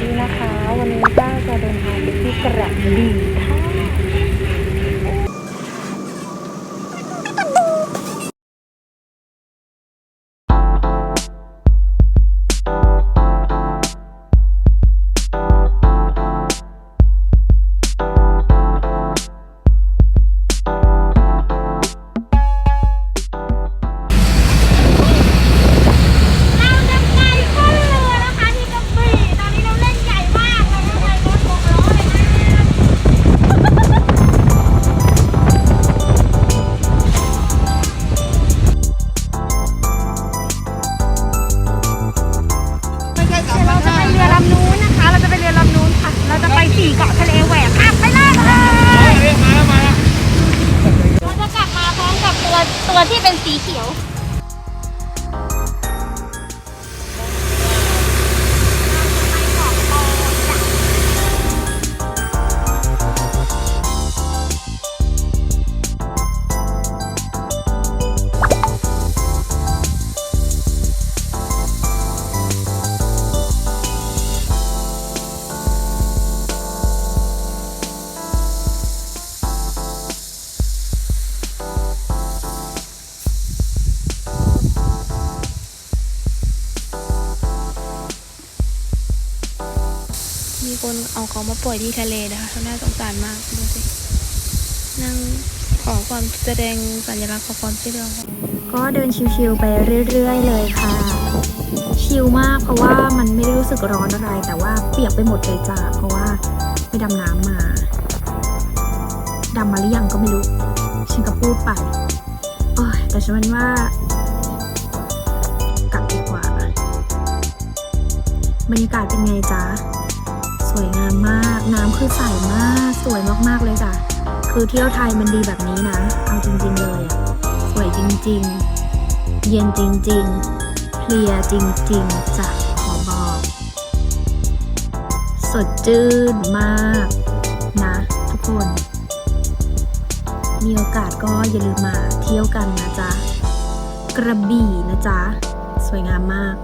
ดีนะคะ วันนี้บ้าจะเดินทางไปที่กระบี่ เอาเขามาปล่อยที่ทะเลนะคะเขาน่าสงสารมากดูสินั่งขอความแสดงสัญลักษณ์ขอความช่วยเหลือก็เดินชิวๆไปเรื่อย ๆ เลยค่ะ ชิลมากเพราะว่ามันไม่ได้รู้สึกร้อนอะไร แต่ว่าเปียกไปหมดเลยจ้าเพราะว่าไปดำน้ำมาดำมาหรือยังก็ไม่รู้ ฉันก็พูดไปโอ้ยแต่ฉันว่ากลับดีกว่า บรรยากาศเป็นไงจ๊ะ สวยงามมาก น้ำคือใสมาก สวยมากๆเลยจ้ะ คือเที่ยวไทยมันดีแบบนี้นะ เอาจริงๆเลยอะสวยจริงๆ เย็นจริงๆ เพลียจริงๆจ้ะขอบอก สดชื่นมากนะทุกคน มีโอกาสก็อย่าลืมมาเที่ยวกันนะจ๊ะ กระบี่นะจ๊ะ สวยงามมาก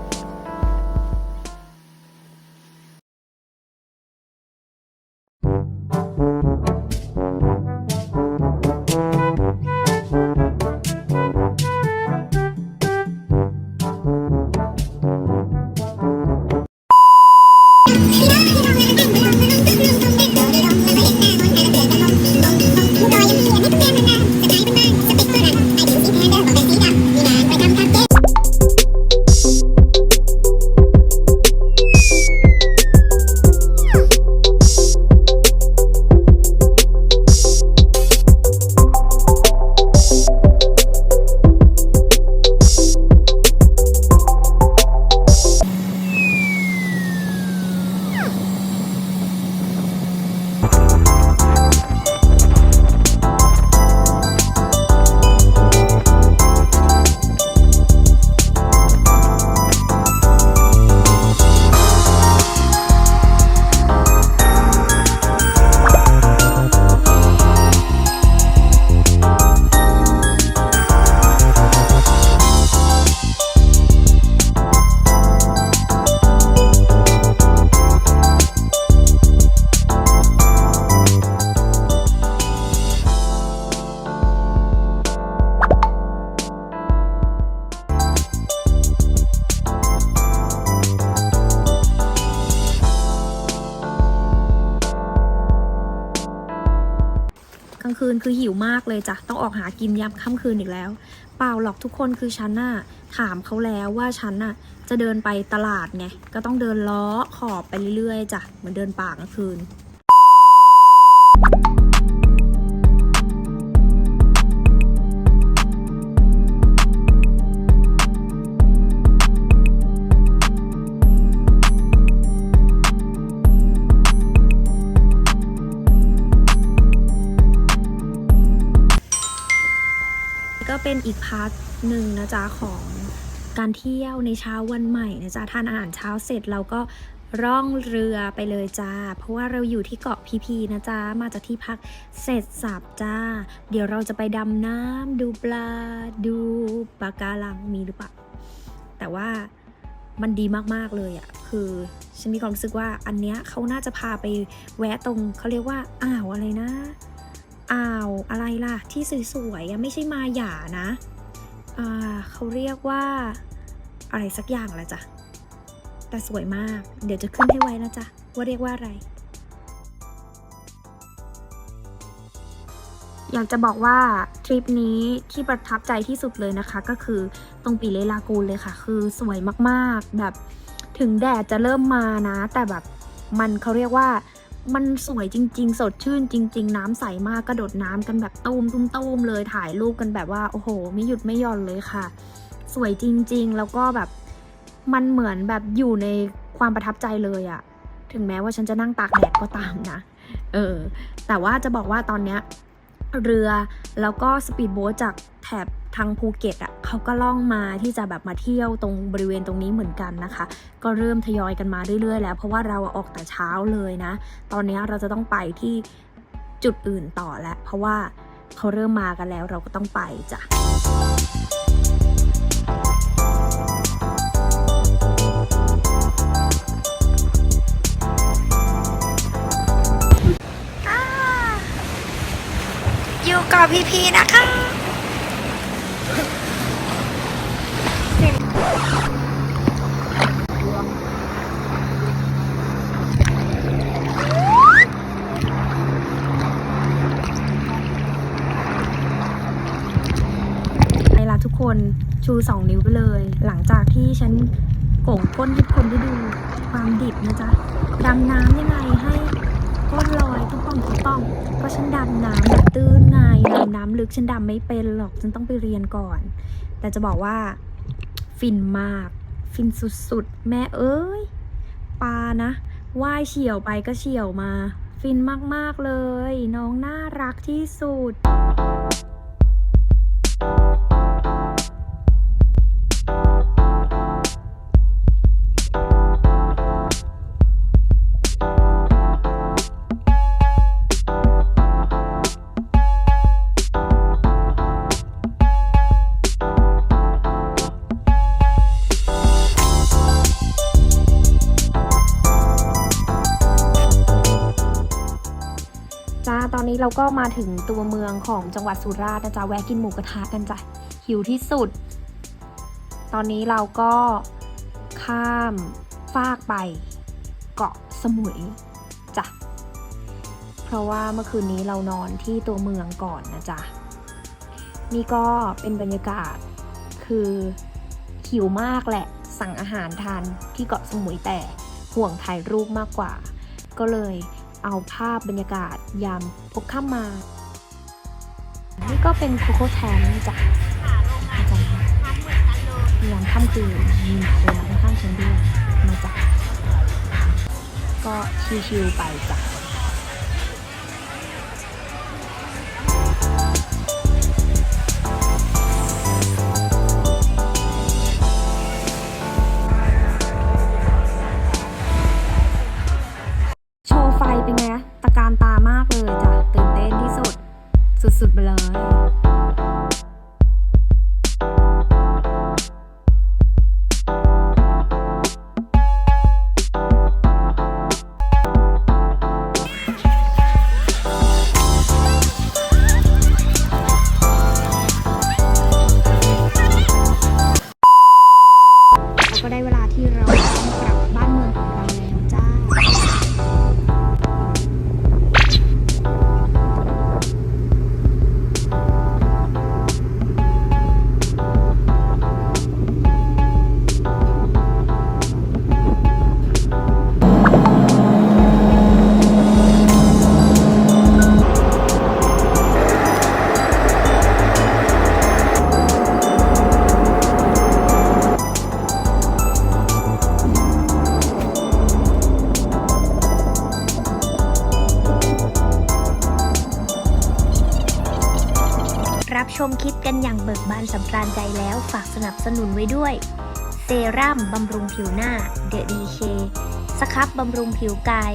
ลางคืนคือหิวมากเลยจ้ะต้องออกหากินยามค่ำคืนอีกแล้ว เปล่าหรอกทุกคนคือฉันน่ะถามเขาแล้วว่าฉันน่ะจะเดินไปตลาดไงก็ต้องเดินล้อขอบไปเรื่อยๆจ้ะเหมือนเดินป่ากลางคืน เป็นอีกพาร์ทหนึ่งนะจ๊ะของการเที่ยวในเช้าวันใหม่นะจ๊ะทานอาหารเช้าเสร็จเราก็ร่องเรือไปเลยจ้า เพราะว่าเราอยู่ที่เกาะพีพีนะจ๊ะมาจากที่พักเสร็จสับจ้า เดี๋ยวเราจะไปดำน้ำดูปลา ดูปะการังมีหรือเปล่า แต่ว่ามันดีมากๆเลยอะ่ะ คือฉันมีความรู้สึกว่าอันเนี้ยเขาน่าจะพาไปแวะตรงเขาเรียกว่าอ่าวอะไรนะ อ่าวอะไรล่ะ ที่สวยๆไม่ใช่มาหยานะอ่าเขาเรียกว่า อะไรสักอย่างละจ้ะแต่สวยมาก เดี๋ยวจะขึ้นให้ไว้นะจ๊ะ ว่าเรียกว่าอะไร อยากจะบอกว่าทริปนี้ที่ประทับใจที่สุดเลยนะคะ ก็คือตรงปีเลลากูนเลยค่ะ คือสวยมากๆ แบบถึงแดดจะเริ่มมานะ แต่แบบมันเขาเรียกว่า มันสวยจริง ๆ สดชื่นจริง ๆ น้ำใสมากกระโดดน้ำกันแบบตูมตุ้มตูมเลยถ่ายรูปกันแบบว่าโอ้โห ไม่หยุดไม่หย่อนเลยค่ะ สวยจริง ๆ แล้วก็แบบมันเหมือนแบบอยู่ในความประทับใจเลยอะถึงแม้ว่าฉันจะนั่งตากแดดก็ตามนะ เออ แต่ว่าจะบอกว่าตอนเนี้ย เรือ แล้วก็สปีดโบ๊ทจากแถบทางภูเก็ตอะเขาก็ล่องมาที่จะแบบมาเที่ยวตรงบริเวณตรงนี้เหมือนกันนะคะ ก็เริ่มทยอยกันมาเรื่อยๆ แล้ว เพราะว่าเราออกแต่เช้าเลยนะ ตอนนี้เราจะต้องไปที่จุดอื่นต่อแล้วเพราะว่าเขาเริ่มมากันแล้วเราก็ต้องไปจ้ะ อยู่กับพีพีนะคะในล่ะทุกคนชู 2 นิ้วไปเลย หลังจากที่ฉันโก่งก้นทุกคนได้ดูความดิบนะจ๊ะดำน้ำยังไงให้ ก้นลอยทุกป่องทุกป่องเพราะฉันดำน้ำแบบตื้นไงดำน้ำลึกฉันดำไม่เป็นหรอกฉันต้องไปเรียนก่อน แต่จะบอกว่าฟินมาก ฟินสุดๆ แม่เอ้ยปลานะว่ายเฉียวไปก็เฉียวมา ฟินมากๆเลย น้องน่ารักที่สุด จ้า ตอนนี้เราก็มาถึงตัวเมืองของจังหวัดสุราษฎร์นะจ๊ะ แวะกินหมูกระทะกันจ้ะ หิวที่สุด ตอนนี้เราก็ข้ามฟากไป เกาะสมุยจ้ะ เพราะว่าเมื่อคืนนี้เรานอนที่ตัวเมืองก่อนนะจ๊ะ นี่ก็เป็นบรรยากาศคือหิวมากแหละ สั่งอาหารทานที่เกาะสมุยแต่ห่วงถ่ายรูปมากกว่า ก็เลย เอาภาพบรรยากาศยามพบข้ามมา นี่ก็เป็นโคโค่แทนจ้ะอาจารย์ยามค่ำคืนมีหมาเดินข้างเฉันด้วยมาจ้ะก็ชิวๆไปจ้ะ สุดๆไปเลย มคลิปกันอย่างเบิกบานสำราญใจแล้วฝากสนับสนุนไว้ด้วย เซรั่มบำรุงผิวหน้าเดอะดีเคสครับบำรุงผิวกาย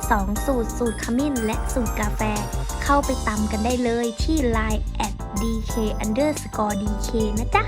2 สูตร สูตรขมิ้น และสูตรกาแฟ เข้าไปตำกันได้เลยที่ Line at dk underscore dk นะจ๊ะ